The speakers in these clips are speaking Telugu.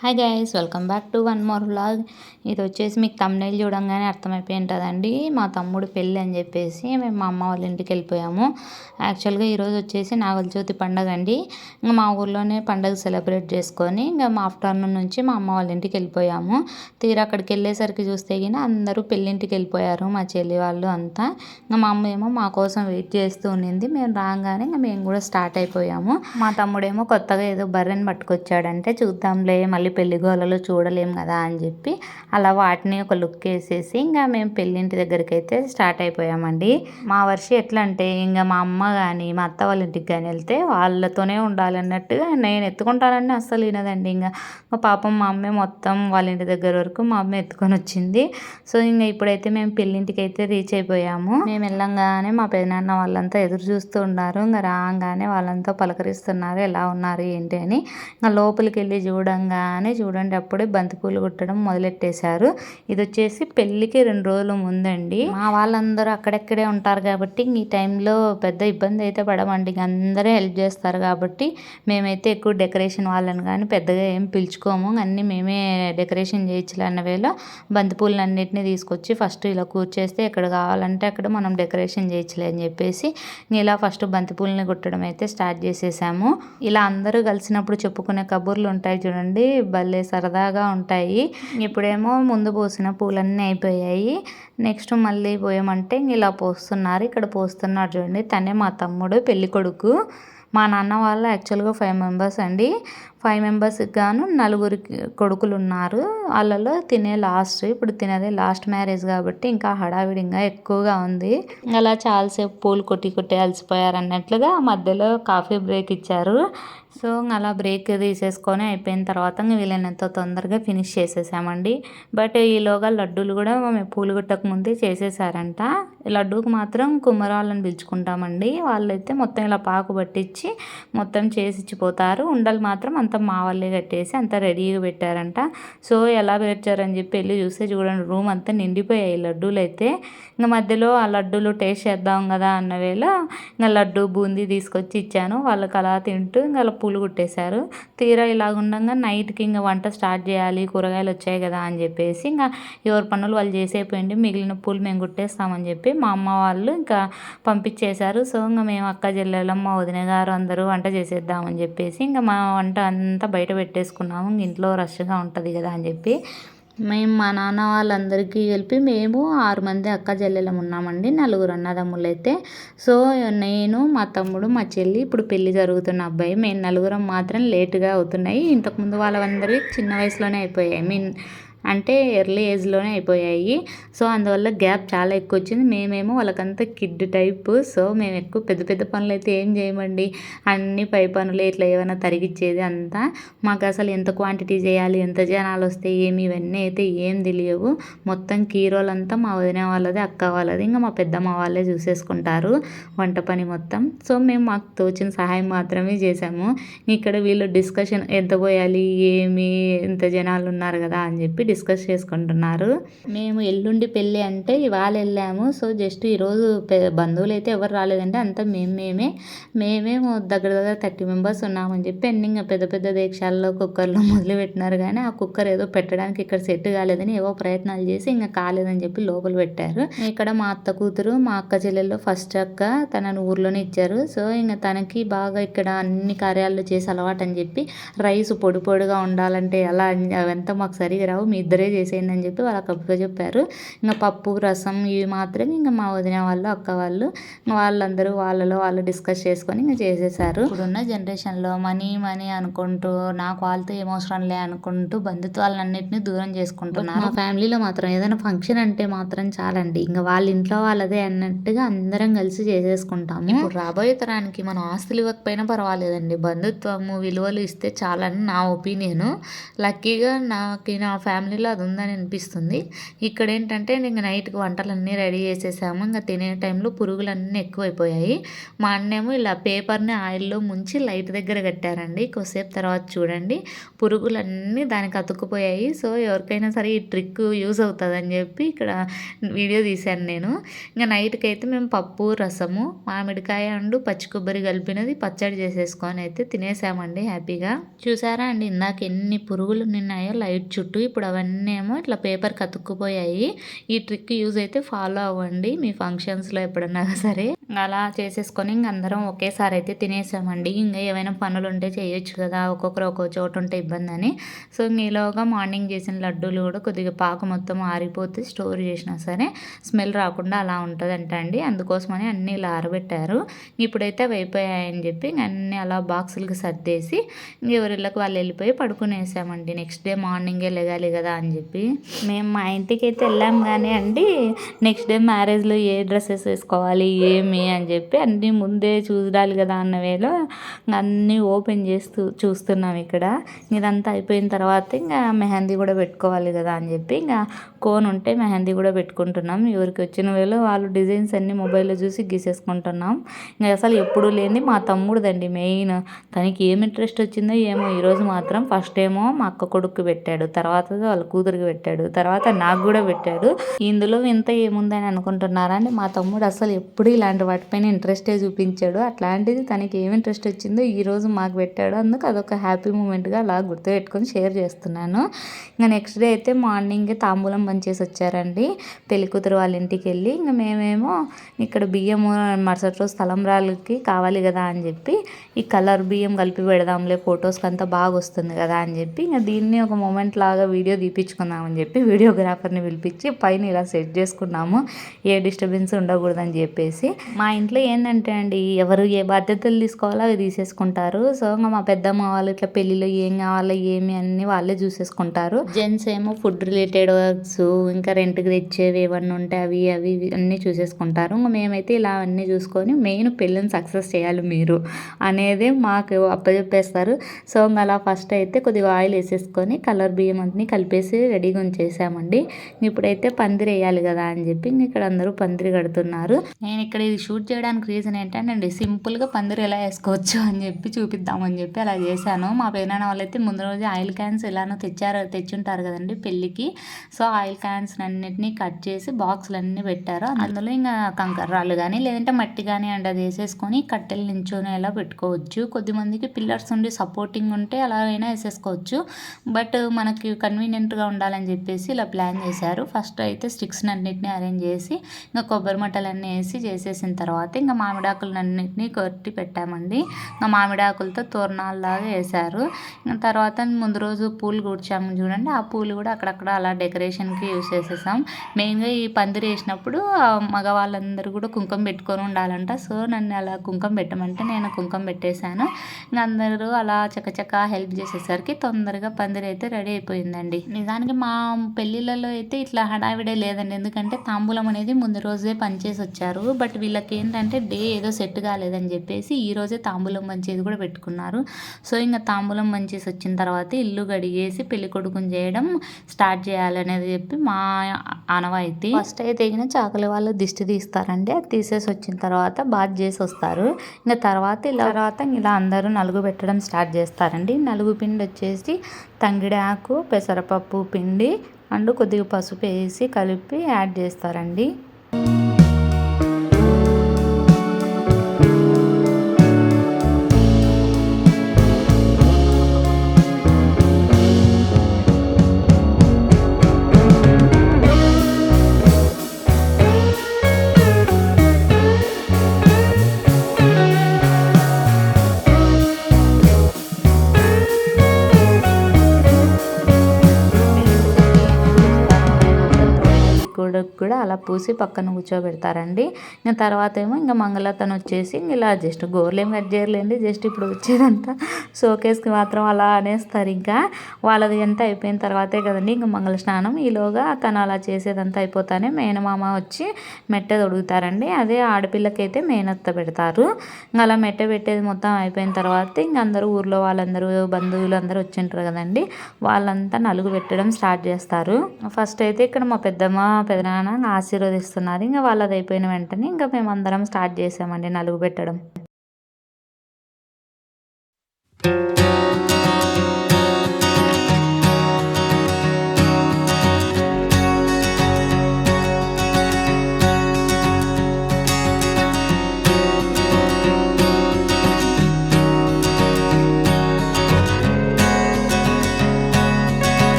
Hi guys welcome back to one more vlog ఇది వచ్చేసి మీకు తమ్నైల్ చూడంగానే అర్థమైపోయి ఉంటుందండి మా తమ్ముడు పెళ్ళి అని చెప్పేసి మేము మా అమ్మ వాళ్ళ ఇంటికి వెళ్ళిపోయాము. యాక్చువల్గా ఈరోజు వచ్చేసి నాగల పండగ అండి. ఇంకా మా ఊర్లోనే పండగ సెలబ్రేట్ చేసుకొని ఇంకా మా ఆఫ్టర్నూన్ నుంచి మా అమ్మ వాళ్ళ ఇంటికి వెళ్ళిపోయాము. తీరా అక్కడికి వెళ్ళేసరికి చూస్తే గిన అందరూ పెళ్ళింటికి వెళ్ళిపోయారు మా చెల్లి వాళ్ళు అంతా. ఇంకా మా అమ్మ ఏమో మా కోసం వెయిట్ చేస్తూ ఉండింది. మేము రాగానే ఇంకా మేము కూడా స్టార్ట్ అయిపోయాము. మా తమ్ముడేమో కొత్తగా ఏదో బర్రెని పట్టుకొచ్చాడంటే చూద్దాంలే మళ్ళీ పెళ్ళి గోలలో చూడలేం కదా అని చెప్పి అలా వాటిని ఒక లుక్ వేసేసి ఇంకా మేము పెళ్ళింటి దగ్గరికి అయితే స్టార్ట్ అయిపోయామండి. మా వర్షి ఎట్లా అంటే ఇంకా మా అమ్మ కానీ మా అత్త వాళ్ళ ఇంటికి కానీ వెళ్తే వాళ్ళతోనే ఉండాలన్నట్టుగా నేను ఎత్తుకుంటానని అస్సలు వినదండి. ఇంకా మా పాపం మా అమ్మే మొత్తం వాళ్ళ ఇంటి దగ్గర వరకు మా అమ్మ ఎత్తుకొని వచ్చింది. సో ఇంకా ఇప్పుడైతే మేము పెళ్ళింటికి అయితే రీచ్ అయిపోయాము. మేము వెళ్ళంగానే మా పెదనాన్న వాళ్ళంతా ఎదురు చూస్తూ ఉన్నారు. ఇంకా రాగానే వాళ్ళంతా పలకరిస్తున్నారు. ఎలా ఉన్నారు ఏంటి అని. ఇంకా లోపలికి వెళ్ళి చూడంగా రాగానే చూడండి అప్పుడే బంతిపూలు కుట్టడం మొదలెట్టేశారు. ఇది వచ్చేసి పెళ్ళికి రెండు రోజుల ముందండి. మా వాళ్ళందరూ అక్కడెక్కడే ఉంటారు కాబట్టి ఈ టైంలో పెద్ద ఇబ్బంది అయితే పడమండి. అందరూ హెల్ప్ చేస్తారు కాబట్టి మేమైతే ఎక్కువ డెకరేషన్ వాళ్ళని కానీ పెద్దగా ఏం పిలుచుకోము. అన్నీ మేమే డెకరేషన్ చేయించాలన్న వేళ బంతిపూలను అన్నింటినీ తీసుకొచ్చి ఫస్ట్ ఇలా కూర్చేస్తే ఎక్కడ కావాలంటే అక్కడ మనం డెకరేషన్ చేయించలే అని చెప్పేసి ఇలా ఫస్ట్ బంతిపూలని కుట్టడం అయితే స్టార్ట్ చేసేసాము. ఇలా అందరూ కలిసినప్పుడు చెప్పుకునే కబుర్లు ఉంటాయి చూడండి. భలే సరదాగా ఉంటాయి. ఇప్పుడేమో ముందు పోసిన పూలన్నీ అయిపోయాయి. నెక్స్ట్ మళ్ళీ పోయమంటే ఇలా పోస్తున్నారు. ఇక్కడ పోస్తున్నారు చూడండి తనే మా తమ్ముడు పెళ్ళి కొడుకు మా నాన్న వాళ్ళు యాక్చువల్గా ఫైవ్ మెంబర్స్ అండి. ఫైవ్ మెంబర్స్కి గాను నలుగురికి కొడుకులు ఉన్నారు వాళ్ళలో తినే లాస్ట్ ఇప్పుడు తినేదే లాస్ట్ మ్యారేజ్ కాబట్టి ఇంకా హడావిడిగా ఇంకా ఎక్కువగా ఉంది. అలా చాలాసేపు పూలు కొట్టి కొట్టి అలసిపోయారు అన్నట్లుగా మధ్యలో కాఫీ బ్రేక్ ఇచ్చారు. సో అలా బ్రేక్ తీసేసుకొని అయిపోయిన తర్వాత వీలైనంత తొందరగా ఫినిష్ చేసేసామండి. బట్ ఈలోగా లడ్డూలు కూడా మేము పూలు కొట్టక ముందే చేసేసారంట. లడ్డూకి మాత్రం కుమ్మరాళ్ళని పిలుచుకుంటామండి. వాళ్ళైతే మొత్తం ఇలా పాకు పట్టించి మొత్తం చేసి ఇచ్చిపోతారు ఉండలు మాత్రం అంత మా వాళ్ళే కట్టేసి అంత రెడీగా పెట్టారంట. సో ఎలా పెట్టారని చెప్పి వెళ్ళి చూస్తే చూడండి రూమ్ అంతా నిండిపోయాయి లడ్డూలు అయితే. ఇంకా మధ్యలో ఆ లడ్డూలు టేస్ట్ చేద్దాం కదా అన్న వేళ ఇంకా లడ్డు బూందీ తీసుకొచ్చి ఇచ్చాను. వాళ్ళకి అలా తింటూ ఇంకా అలా పూలు కుట్టేశారు. తీరా ఇలాగుండగా నైట్కి ఇంకా వంట స్టార్ట్ చేయాలి కూరగాయలు వచ్చాయి కదా అని చెప్పేసి ఇంకా ఎవరి పనులు వాళ్ళు చేసేపోయింది మిగిలిన పూలు మేము కుట్టేస్తామని చెప్పి మా అమ్మ వాళ్ళు ఇంకా పంపించేశారు. సో ఇంకా మేము అక్క చెల్లెలం మా వదిన గారు అందరూ వంట చేసేద్దామని చెప్పేసి ఇంకా మా వంట అంతా బయట పెట్టేసుకున్నాము. ఇంట్లో రష్గా ఉంటుంది కదా అని చెప్పి మేము మా నాన్న వాళ్ళందరికీ కలిపి మేము ఆరు మంది అక్క చెల్లెలం ఉన్నామండి. నలుగురు అన్నదమ్ములు అయితే సో నేను మా తమ్ముడు మా చెల్లి ఇప్పుడు పెళ్ళి జరుగుతున్న అబ్బాయి. మేము నలుగురం మాత్రం లేటుగా అవుతున్నాయి. ఇంతకుముందు వాళ్ళందరికీ చిన్న వయసులోనే అయిపోయాయి. మీన్ అంటే ఎర్లీ ఏజ్లోనే అయిపోయాయి. సో అందువల్ల గ్యాప్ చాలా ఎక్కువ వచ్చింది మేమేమో వాళ్ళకంతా కిడ్ టైప్ సో మేము ఎక్కువ పెద్ద పెద్ద పనులు అయితే ఏం చేయమండి. అన్ని పై పనులు ఇట్లా ఏమైనా తరిగిచ్చేది అంతా. మాకు అసలు ఎంత క్వాంటిటీ చేయాలి ఎంత జనాలు వస్తాయి ఏమి ఇవన్నీ అయితే ఏం తెలియవు. మొత్తం కీరోలంతా మా వదిన వాళ్ళది అక్క వాళ్ళది. ఇంకా మా పెద్దమ్మ వాళ్ళే చూసేసుకుంటారు వంట పని మొత్తం. సో మేము మాకు తోచిన సహాయం మాత్రమే చేసాము ఇక్కడ వీళ్ళు డిస్కషన్ ఎంత పోయాలి ఏమి ఎంత జనాలు ఉన్నారు కదా అని చెప్పి డిస్కస్ చేసుకుంటున్నారు. మేము ఎల్లుండి పెళ్ళి అంటే ఇవాళ వెళ్ళాము. సో జస్ట్ ఈరోజు బంధువులు అయితే ఎవరు రాలేదంటే అంతా మేము. మేమే మేమే దగ్గర దగ్గర థర్టీ మెంబర్స్ ఉన్నామని చెప్పి ఎన్నింగ్ పెద్ద పెద్ద దేశాల్లో కుక్కర్లో మొదలు పెట్టినారు కానీ ఆ కుక్కర్ ఏదో పెట్టడానికి ఇక్కడ సెట్ కాలేదని ఏవో ప్రయత్నాలు చేసి ఇంకా కాలేదని చెప్పి లోపల పెట్టారు. ఇక్కడ మా అత్త కూతురు మా అక్క చెల్లెల్లో ఫస్ట్ అక్క తనను ఊర్లోనే ఇచ్చారు. సో ఇంకా తనకి బాగా ఇక్కడ అన్ని కార్యాలు చేసి అలవాటు అని చెప్పి రైస్ పొడి పొడిగా ఉండాలంటే అలా అవంతా మాకు సరిగా రావు. మీ ఇద్దరే చేసేయండి అని చెప్పి వాళ్ళకి అప్పుగా చెప్పారు. ఇంకా పప్పు రసం ఇవి మాత్రం ఇంకా మా వదిన వాళ్ళు అక్క వాళ్ళు వాళ్ళందరూ వాళ్ళలో వాళ్ళు డిస్కస్ చేసుకొని ఇంకా చేసేసారు. ఇప్పుడున్న జనరేషన్లో మనీ మనీ అనుకుంటూ నాకు వాళ్ళతో ఏం అవసరం లే అనుకుంటూ బంధుత్వాలన్నింటినీ దూరం చేసుకుంటున్నారు. మా ఫ్యామిలీలో మాత్రం ఏదైనా ఫంక్షన్ అంటే మాత్రం చాలండి. ఇంకా వాళ్ళ ఇంట్లో వాళ్ళదే అన్నట్టుగా అందరం కలిసి చేసేసుకుంటాము. ఇప్పుడు రాబోయే తరానికి మనం ఆస్తులు ఇవ్వకపోయినా పర్వాలేదండి. బంధుత్వము విలువలు ఇస్తే చాలని నా ఒపీనియన్. లక్కీగా నాకు నా ఫ్యామిలీ ఫ్యామిలీలో అది ఉందని అనిపిస్తుంది. ఇక్కడ ఏంటంటే ఇంకా నైట్కి వంటలన్నీ రెడీ చేసేసాము. ఇంకా తినే టైంలో పురుగులన్నీ ఎక్కువైపోయాయి. మా అన్నేమో ఇలా పేపర్ని ఆయిల్లో ముంచి లైట్ దగ్గర కట్టారండి. కొద్దిసేపు తర్వాత చూడండి. పురుగులన్నీ దానికి అతుక్కుపోయాయి. సో ఎవరికైనా సరే ఈ ట్రిక్ యూజ్ అవుతుందని చెప్పి ఇక్కడ వీడియో తీశాను నేను. ఇంకా నైట్కి అయితే మేము పప్పు రసము మామిడికాయ అండ్ పచ్చి కొబ్బరి కలిపినది పచ్చడి చేసేసుకొని అయితే తినేసామండి హ్యాపీగా. చూసారా అండి ఇందాక ఎన్ని పురుగులు నిన్నాయో లైట్ చుట్టూ ఇప్పుడు అవన్నీ ఏమో ఇట్లా పేపర్ కతుక్కుపోయాయి. ఈ ట్రిక్ యూజ్ అయితే ఫాలో అవ్వండి మీ ఫంక్షన్స్లో ఎప్పుడన్నా సరే. అలా చేసేసుకొని ఇంక అందరం ఒకేసారి అయితే తినేసామండి. ఇంకా ఏమైనా పనులు ఉంటే చేయొచ్చు కదా ఒక్కొక్కరు ఒక్కొక్క చోటు ఉంటే ఇబ్బంది అని సో ఈలోగా మార్నింగ్ చేసిన లడ్డూలు కూడా కొద్దిగా పాకు మొత్తం ఆరిపోతే స్టోర్ చేసినా సరే స్మెల్ రాకుండా అలా ఉంటుందంట అండి. అందుకోసమని అన్నీ ఇలా ఆరబెట్టారు. ఇప్పుడైతే అవి అయిపోయాయని చెప్పి అన్నీ అలా బాక్సులకి సర్దేసి ఎవరిళ్ళకి వాళ్ళు వెళ్ళిపోయి పడుకునేసామండి. నెక్స్ట్ డే మార్నింగే లెగాలి కదా అని చెప్పి మేము మా ఇంటికి అయితే వెళ్ళాం కానీ అండి నెక్స్ట్ డే మ్యారేజ్లో ఏ డ్రెస్సెస్ వేసుకోవాలి ఏమి అని చెప్పి అన్నీ ముందే చూడాలి కదా అన్న వేలో అన్నీ ఓపెన్ చేస్తూ చూస్తున్నాం ఇక్కడ. ఇదంతా అయిపోయిన తర్వాత ఇంకా మెహందీ కూడా పెట్టుకోవాలి కదా అని చెప్పి ఇంకా కోన్ ఉంటే మెహందీ కూడా పెట్టుకుంటున్నాం. ఎవరికి వచ్చిన వేళ వాళ్ళు డిజైన్స్ అన్నీ మొబైల్లో చూసి గీసేసుకుంటున్నాం. ఇంకా అసలు ఎప్పుడు లేని మా తమ్ముడుదండి మెయిన్. తనకి ఏం ఇంట్రెస్ట్ వచ్చిందో ఏమో ఈరోజు మాత్రం ఫస్ట్ ఏమో మా అక్క కొడుకు పెట్టాడు. తర్వాత వాళ్ళ కూతురికి పెట్టాడు. తర్వాత నాకు కూడా పెట్టాడు. ఇందులో ఇంత ఏముందని అనుకుంటున్నారా అండి? మా తమ్ముడు అసలు ఎప్పుడు ఇలాంటి వాటిపైన ఇంట్రెస్టే చూపించాడు. అట్లాంటిది తనకి ఏం ఇంట్రెస్ట్ వచ్చిందో ఈరోజు మాకు పెట్టాడు. అందుకు అదొక హ్యాపీ మూమెంట్గా అలా గుర్తుపెట్టుకొని షేర్ చేస్తున్నాను. ఇంకా నెక్స్ట్ డే అయితే మార్నింగ్ తాంబూలం పంచేసి వచ్చారండి. పెళ్ళికూతురు వాళ్ళ ఇంటికి వెళ్ళి ఇంకా మేమేమో ఇక్కడ బియ్యము మరుసటి రోజు తలంబ్రాలకి కావాలి కదా అని చెప్పి ఈ కలర్ బియ్యం కలిపి పెడదాంలే ఫొటోస్కి అంతా బాగా వస్తుంది కదా అని చెప్పి ఇంకా దీన్ని ఒక మూమెంట్ లాగా వీడియో తీపించుకుందామని చెప్పి వీడియోగ్రాఫర్ని పిలిపించి పైన ఇలా సెట్ చేసుకున్నాము. ఏ డిస్టర్బెన్స్ ఉండకూడదని చెప్పేసి. మా ఇంట్లో ఏంటంటే అండి ఎవరు ఏ బాధ్యతలు తీసుకోవాలో అవి తీసేసుకుంటారు. సో ఇంకా మా పెద్దమ్మ వాళ్ళు ఇట్లా పెళ్ళిలో ఏం కావాలో ఏమి అన్ని వాళ్ళే చూసేసుకుంటారు. జెంట్స్ ఏమో ఫుడ్ రిలేటెడ్ వర్క్స్ ఇంకా రెంట్కి తెచ్చేవి ఏమన్నా ఉంటే అవి అవి అన్నీ చూసేసుకుంటారు. ఇంకా మేమైతే ఇలా అన్నీ చూసుకొని మెయిన్ పెళ్ళిని సక్సెస్ చేయాలి మీరు అనేది మాకు అప్పచెప్పేస్తారు సో ఇంకా అలా ఫస్ట్ అయితే కొద్దిగా ఆయిల్ వేసేసుకొని కలర్ బియ్యం అన్నీ కలిపేసి రెడీగా ఉంచేసామండి. ఇప్పుడైతే పందిరి వేయాలి కదా అని చెప్పి ఇక్కడ అందరూ పందిరి కడుతున్నారు. నేను ఇక్కడ ఇది షూట్ చేయడానికి రీజన్ ఏంటంటే సింపుల్గా పందిరి ఎలా వేసుకోవచ్చు అని చెప్పి చూపిద్దామని చెప్పి అలా చేశాను. మా పేనాన్న వాళ్ళైతే ముందు రోజు ఆయిల్ క్యాన్స్ ఎలానో తెచ్చారు తెచ్చుంటారు కదండి పెళ్ళికి. సో ఆయిల్ క్యాన్స్ అన్నిటినీ కట్ చేసి బాక్సులు పెట్టారు. అందులో ఇంకా కంకర్రాలు కానీ లేదంటే మట్టి కానీ అండి అది వేసేసుకొని కట్టెలు నించొని ఎలా పెట్టుకోవచ్చు కొద్దిమందికి పిల్లర్స్ ఉండి సపోర్టింగ్ ఉంటే అలా అయినా వేసేసుకోవచ్చు. బట్ మనకి కన్వీనియంట్గా ఉండాలని చెప్పేసి ఇలా ప్లాన్ చేశారు. ఫస్ట్ అయితే స్టిక్స్ అన్నిటిని అరేంజ్ చేసి ఇంకా కొబ్బరి మట్టలన్నీ వేసి చేసేసిన తర్వాత ఇంకా మామిడాకులన్నింటినీ కొట్టి పెట్టామండి. ఇంకా మామిడాకులతో తోరణాలలాగా వేశారు. ఇంకా తర్వాత ముందు రోజు పూలు కూర్చాము చూడండి. ఆ పూలు కూడా అక్కడక్కడ అలా డెకరేషన్ కుంకుమకి యూస్ చేసేసాం. మెయిన్గా ఈ పందిరి వేసినప్పుడు మగవాళ్ళందరూ కూడా కుంకుమ పెట్టుకొని ఉండాలంట. సో నన్ను అలా కుంకుమ పెట్టమంటే నేను కుంకుమ పెట్టేశాను. ఇంకా అందరూ అలా చకచక హెల్ప్ చేసేసరికి తొందరగా పందిరి అయితే రెడీ అయిపోయిందండి. నిజానికి మా పెళ్ళిళ్ళలో అయితే ఇట్లా హడావిడే లేదండి. ఎందుకంటే తాంబూలం అనేది ముందు రోజే పనిచేసి వచ్చారు. బట్ వీళ్ళకి ఏంటంటే డే ఏదో సెట్ కాలేదని చెప్పేసి ఈ రోజే తాంబూలం మంచిది కూడా పెట్టుకున్నారు. సో ఇంకా తాంబూలం మంచేసి వచ్చిన తర్వాత ఇల్లు గడిగేసి పెళ్ళి కొడుకుని చేయడం స్టార్ట్ చేయాలనేది చెప్పి మా ఆనవాయితీ ఫస్ట్ అయితే తగిన చాకలి వాళ్ళు దిష్టి తీస్తారండి. అది తీసేసి వచ్చిన తర్వాత బాత్ చేసి వస్తారు. ఇంకా తర్వాత ఇలా తర్వాత ఇలా అందరూ నలుగు పెట్టడం స్టార్ట్ చేస్తారండి. నలుగు పిండి వచ్చేసి తంగిడి ఆకు పెసరపప్పు పిండి అండ్ కొద్దిగా పసుపు వేసి కలిపి యాడ్ చేస్తారండి. దేవుడికి కూడా అలా పూసి పక్కన కూర్చోబెడతారండి. ఇంకా తర్వాత ఏమో ఇంకా మంగళతను వచ్చేసి ఇలా జస్ట్ గోర్లేం కట్ చేయలేండి జస్ట్ ఇప్పుడు వచ్చేదంతా షోకేస్కి మాత్రం అలా అనేస్తారు ఇంకా. వాళ్ళది ఎంత అయిపోయిన తర్వాతే కదండి ఇంకా మంగళ స్నానం. ఈలోగా తను అలా చేసేదంతా అయిపోతానే మేనమామ వచ్చి మెట్ట తొడుగుతారండి. అదే ఆడపిల్లకైతే మేనత్త పెడతారు. ఇంకా అలా మెట్ట పెట్టేది మొత్తం అయిపోయిన తర్వాత ఇంకా అందరూ ఊర్లో వాళ్ళందరూ బంధువులు అందరూ వచ్చింటారు కదండి. వాళ్ళంతా నలుగు పెట్టడం స్టార్ట్ చేస్తారు. ఫస్ట్ అయితే ఇక్కడ మా పెద్దమ్మ పెదనాన్న ఆశీర్వదిస్తున్నారు. ఇంకా వాళ్ళది అయిపోయిన వెంటనే ఇంకా మేము అందరం స్టార్ట్ చేసామండి నలుగు పెట్టడం.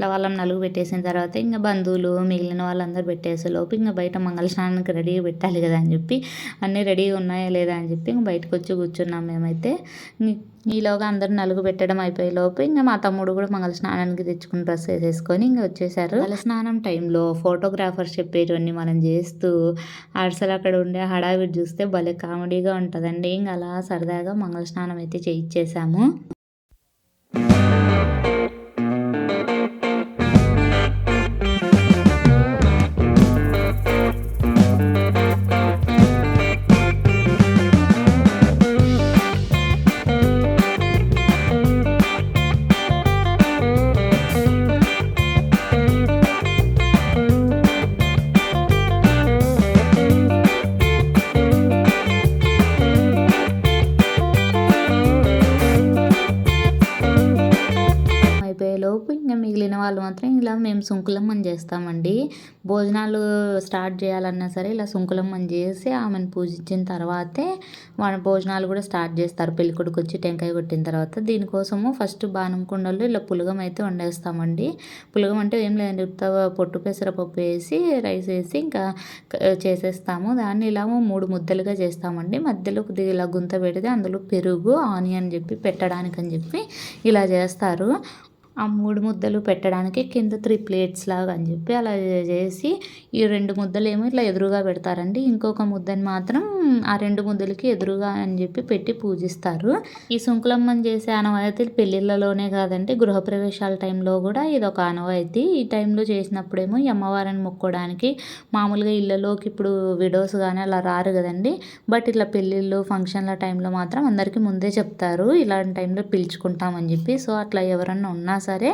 అందరం వాళ్ళని వాళ్ళం నలుగు పెట్టేసిన తర్వాత ఇంకా బంధువులు మిగిలిన వాళ్ళందరూ పెట్టేసే లోపు ఇంకా బయట మంగళ స్నానానికి రెడీగా పెట్టాలి కదా అని చెప్పి అన్నీ రెడీగా ఉన్నాయా లేదా అని చెప్పి ఇంక బయటకు వచ్చి కూర్చున్నాం మేమైతే. ఈలోగా అందరూ నలుగు పెట్టడం అయిపోయే లోపు ఇంకా మా తమ్ముడు కూడా మంగళ స్నానానికి తెచ్చుకుని డ్రెస్ వేసేసుకొని ఇంకా వచ్చేసారు. మంగళ స్నానం టైంలో ఫోటోగ్రాఫర్స్ చెప్పేటివన్నీ మనం చేస్తూ అసలు అక్కడ ఉండే హడావిడి చూస్తే భలే కామెడీగా ఉంటుందండి. ఇంకా అలా సరదాగా మంగళ స్నానం అయితే చేయించేసాము. మేము సుంకులమ్మని చేస్తామండి. భోజనాలు స్టార్ట్ చేయాలన్నా సరే ఇలా సుంకులమ్మని చేసి ఆమెను పూజించిన తర్వాతే మన భోజనాలు కూడా స్టార్ట్ చేస్తారు. పెళ్ళికొడుకు వచ్చి టెంకాయ కొట్టిన తర్వాత దీనికోసము ఫస్ట్ బాణం కుండల్లో ఇలా పులగం అయితే వండేస్తామండి. పులగం అంటే ఏం లేదండి ఉత్త పొట్టు పెసరపప్పు వేసి రైస్ వేసి ఇంకా చేసేస్తాము. దాన్ని ఇలా మూడు ముద్దలుగా చేస్తామండి. మధ్యలో కొద్దిగా ఇలా గుంత పెడితే అందులో పెరుగు ఆనియన్ చెప్పి పెట్టడానికి అని చెప్పి ఇలా చేస్తారు. ఆ మూడు ముద్దలు పెట్టడానికి కింద త్రీ ప్లేట్స్ లాగా అని చెప్పి అలా చేసి ఈ రెండు ముద్దలు ఏమో ఇట్లా ఎదురుగా పెడతారండి. ఇంకొక ముద్దని మాత్రం ఆ రెండు ముద్దలకి ఎదురుగా అని చెప్పి పెట్టి పూజిస్తారు. ఈ సుంకులమ్మని చేసే ఆనవాయితీ పెళ్ళిళ్ళలోనే కాదండి గృహప్రవేశాల టైంలో కూడా ఇది ఒక ఆనవాయితీ. ఈ టైంలో చేసినప్పుడేమో ఈ అమ్మవారిని మొక్కోవడానికి మామూలుగా ఇళ్ళలోకి ఇప్పుడు విడోస్ కానీ అలా రారు కదండి. బట్ ఇట్లా పెళ్ళిళ్ళు ఫంక్షన్ల టైంలో మాత్రం అందరికీ ముందే చెప్తారు ఇలాంటి టైంలో పిలుచుకుంటామని చెప్పి. సో అట్లా ఎవరన్నా ఉన్నా సరే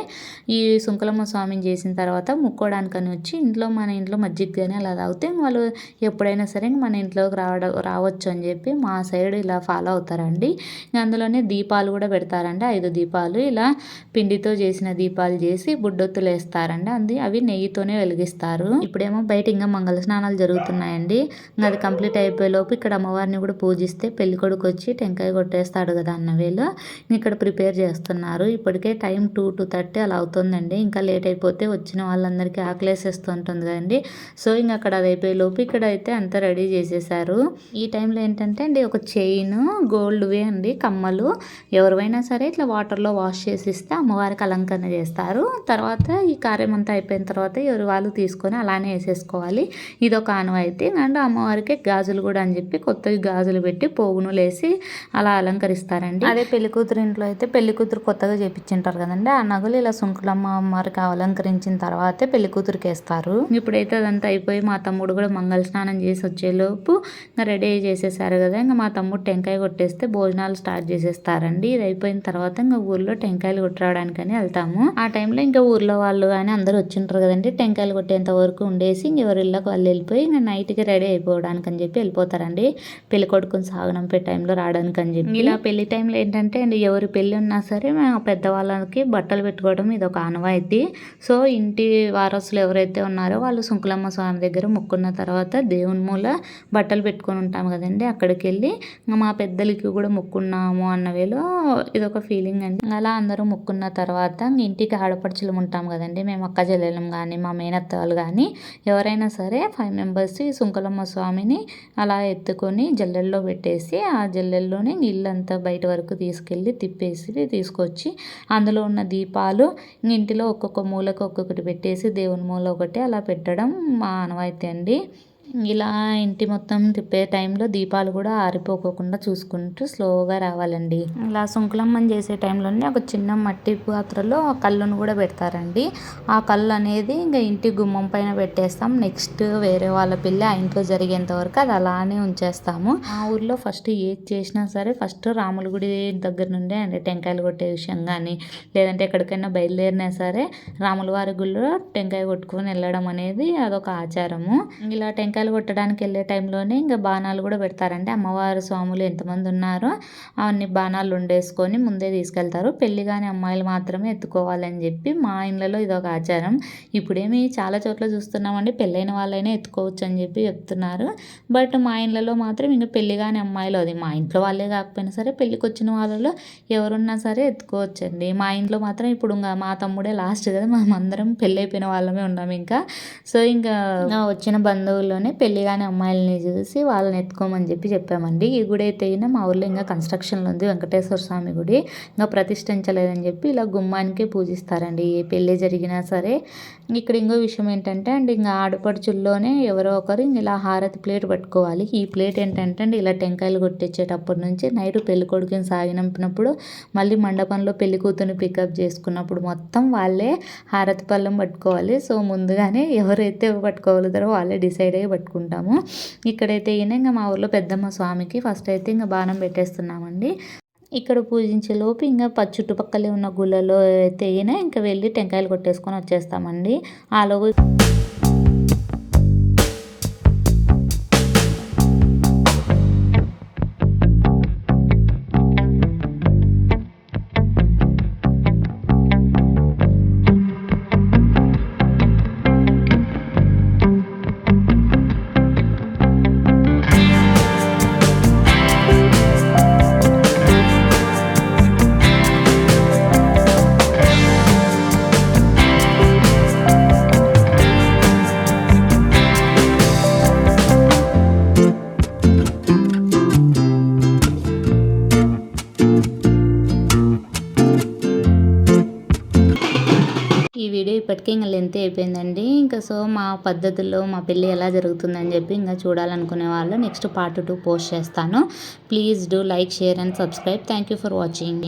ఈ సుంకలమ్మ స్వామిని చేసిన తర్వాత ముక్కోడానికని వచ్చి ఇంట్లో మన ఇంట్లో మజ్జిగ కానీ అలా తాగితే వాళ్ళు ఎప్పుడైనా సరే మన ఇంట్లోకి రావడం రావచ్చు అని చెప్పి మా సైడ్ ఇలా ఫాలో అవుతారండి. అందులోనే దీపాలు కూడా పెడతారండి. ఐదు దీపాలు ఇలా పిండితో చేసిన దీపాలు చేసి బుడ్డొత్తులు వేస్తారండి. అంది అవి నెయ్యితోనే వెలిగిస్తారు. ఇప్పుడేమో బయట ఇంకా మంగళ స్నానాలు జరుగుతున్నాయండి. అది కంప్లీట్ అయిపోయే లోపు ఇక్కడ అమ్మవారిని కూడా పూజిస్తే పెళ్ళి కొడుకు వచ్చి టెంకాయ కొట్టేస్తాడు కదా అన్న వేళ. ఇక్కడ ప్రిపేర్ చేస్తున్నారు. ఇప్పటికే టైం టూ టూ థర్టీ అలా అవుతుందండి. ఇంకా లేట్ అయిపోతే వచ్చిన వాళ్ళందరికీ ఆకలేసేస్తూ ఉంటుంది కదండి. సో ఇంక అక్కడ అది అయిపోయే లోపు ఇక్కడ అయితే అంతా రెడీ చేసేసారు. ఈ టైంలో ఏంటంటే అండి ఒక చైన్ గోల్డ్వే అండి కమ్మలు. ఎవరివైనా సరే ఇట్లా వాటర్లో వాష్ చేసి ఇస్తే అమ్మవారికి అలంకరణ చేస్తారు. తర్వాత ఈ కార్యం అంతా అయిపోయిన తర్వాత ఎవరు వాళ్ళు తీసుకొని అలానే వేసేసుకోవాలి. ఇది ఒక ఆనవాయితీ అండ్ అమ్మవారికి గాజులు కూడా అని చెప్పి కొత్తవి గాజులు పెట్టి పోగును లేసి అలా అలంకరిస్తారండి. అదే పెళ్ళి కూతురు ఇంట్లో అయితే పెళ్ళి కూతురు కొత్తగా చేపించింటారు కదండి. ఆ నగలు ఇలా సుంకులమ్మ అమ్మవారికి అలంకరించిన తర్వాతే పెళ్ళి కూతురికి వేస్తారు ఇప్పుడైతే అదంతా అయిపోయి మా తమ్ముడు కూడా మంగళ స్నానం చేసి వచ్చేలోపు ఇంకా రెడీ చేసేసారు కదా ఇంకా మా తమ్ముడు టెంకాయ కొట్టేస్తే భోజనాలు స్టార్ట్ చేసేస్తారండి. ఇది అయిపోయిన తర్వాత ఇంకా ఊర్లో టెంకాయలు కొట్టడానికని వెళ్తాము. ఆ టైంలో ఇంకా ఊర్లో వాళ్ళు కానీ అందరూ వచ్చింటారు కదండి టెంకాయలు కొట్టేంత వరకు ఉండేసి ఇంక ఎవరి ఇళ్ళకి వాళ్ళు వెళ్ళిపోయి ఇంకా నైట్కి రెడీ అయిపోవడానికి అని చెప్పి వెళ్ళిపోతారండి. పెళ్ళి కొడుకుని సాగనంపే టైంలో రావడానికి అని చెప్పి. ఇలా పెళ్ళి టైంలో ఏంటంటే అండి ఎవరి పెళ్ళి ఉన్నా సరే మేము పెద్దవాళ్ళకి బట్టలు సుంకలు పెట్టుకోవడం ఇది ఒక ఆనవాయితీ. సో ఇంటి వారసులు ఎవరైతే ఉన్నారో వాళ్ళు సుంకులమ్మ స్వామి దగ్గర మొక్కున్న తర్వాత దేవుని మూల బట్టలు పెట్టుకొని ఉంటాము కదండి అక్కడికి వెళ్ళి మా పెద్దలకి కూడా మొక్కున్నాము అన్న వేలో ఇదొక ఫీలింగ్ అండి. అలా అందరూ మొక్కున్న తర్వాత ఇంటికి ఆడపడుచులు ఉంటాం కదండి మేము అక్క చెల్లెలం కానీ మా మేనత్త వాళ్ళు కానీ ఎవరైనా సరే ఫైవ్ మెంబర్స్ ఈ స్వామిని అలా ఎత్తుకొని జల్లెల్లో పెట్టేసి ఆ జల్లెల్లోనే ఇల్లంతా బయట వరకు తీసుకెళ్ళి తిప్పేసి తీసుకొచ్చి అందులో ఉన్న దీపాలు ఇంటిలో ఒక్కొక్క మూలకు ఒక్కొక్కటి పెట్టేసి దేవుని మూల ఒకటి అలా పెట్టడం మా ఆనవాయితీ అండి. ఇలా ఇంటి మొత్తం తిప్పే టైంలో దీపాలు కూడా ఆరిపోకోకుండా చూసుకుంటూ స్లోగా రావాలండి. ఇలా సుంకులమ్మని చేసే టైంలోనే ఒక చిన్న మట్టి పాత్రలో కళ్ళును కూడా పెడతారండి. ఆ కళ్ళు అనేది ఇంకా ఇంటి గుమ్మం పైన పెట్టేస్తాం. నెక్స్ట్ వేరే వాళ్ళ పెళ్ళి ఆ ఇంట్లో జరిగేంత వరకు అది అలానే ఉంచేస్తాము. ఆ ఊర్లో ఫస్ట్ ఏది చేసినా సరే ఫస్ట్ రాముల గుడి దగ్గర నుండే అంటే టెంకాయలు కొట్టే విషయం కానీ లేదంటే ఎక్కడికైనా బయలుదేరినా సరే రాముల వారి గుళ్ళో టెంకాయ కొట్టుకొని వెళ్ళడం అనేది అదొక ఆచారము. ఇలా టెంకాయ టెంకాయలు కొట్టడానికి వెళ్ళే టైంలోనే ఇంకా బాణాలు కూడా పెడతారండి. అమ్మవారు స్వాములు ఎంతమంది ఉన్నారో అవన్నీ బాణాలు ఉండేసుకొని ముందే తీసుకెళ్తారు. పెళ్ళి కాని అమ్మాయిలు మాత్రమే ఎత్తుకోవాలని చెప్పి మా ఇళ్ళలో ఇదొక ఆచారం. ఇప్పుడేమి చాలా చోట్ల చూస్తున్నామండి. పెళ్ళైన వాళ్ళైనా ఎత్తుకోవచ్చు అని చెప్పి చెప్తున్నారు. బట్ మా ఇళ్ళలో మాత్రం ఇంకా పెళ్ళి కాని అమ్మాయిలు అది మా ఇంట్లో వాళ్ళే కాకపోయినా సరే పెళ్ళికి వచ్చిన వాళ్ళలో ఎవరున్నా సరే ఎత్తుకోవచ్చండి. మా ఇంట్లో మాత్రం ఇప్పుడు ఇంకా మా తమ్ముడే లాస్ట్ కదా. మనం అందరం పెళ్ళైపోయిన వాళ్ళమే ఉన్నాం ఇంకా. సో ఇంకా వచ్చిన బంధువుల్లోనే వెంటనే పెళ్ళి కాని అమ్మాయిలని చూసి వాళ్ళని ఎత్తుకోమని చెప్పి చెప్పామండి. ఈ గుడి అయితే అయినా మా ఊర్లో ఇంకా కన్స్ట్రక్షన్లో ఉంది. వెంకటేశ్వర స్వామి గుడి. ఇంకా ప్రతిష్ఠించలేదని చెప్పి ఇలా గుమ్మానికే పూజిస్తారండి. ఏ పెళ్ళి జరిగినా సరే. ఇక్కడ ఇంకో విషయం ఏంటంటే అండి ఇంకా ఆడపడుచుల్లోనే ఎవరో ఒకరు ఇలా హారతి ప్లేట్ పట్టుకోవాలి. ఈ ప్లేట్ ఏంటంటే అండి ఇలా టెంకాయలు కొట్టించేటప్పటి నుంచి నైట్ పెళ్ళి కొడుకుని సాగినంపినప్పుడు మళ్ళీ మండపంలో పెళ్ళి కూతురుని పికప్ చేసుకున్నప్పుడు మొత్తం వాళ్ళే హారతి పళ్ళం పట్టుకోవాలి. సో ముందుగానే ఎవరైతే పట్టుకోగలుగుతారో వాళ్ళే డిసైడ్ అయ్యి పెట్టుకుంటాము. ఇక్కడైతే ఈయన ఇంకా మా ఊర్లో పెద్దమ్మ స్వామికి ఫస్ట్ అయితే ఇంకా బాణం పెట్టేస్తున్నామండి. ఇక్కడ పూజించే లోపు ఇంకా చుట్టుపక్కలే ఉన్న గుళ్ళలో అయితే అయినా ఇంకా వెళ్ళి టెంకాయలు కొట్టేసుకొని వచ్చేస్తామండి. ఆలోపు ఇప్పటికే అయిపోయిందండి. ఇంకా సో మా పద్ధతుల్లో మా పెళ్ళి ఎలా జరుగుతుందని చెప్పి ఇంకా చూడాలనుకునే వాళ్ళు నెక్స్ట్ పార్ట్ టూ పోస్ట్ చేస్తాను. Please do like share and subscribe. Thank you for watching.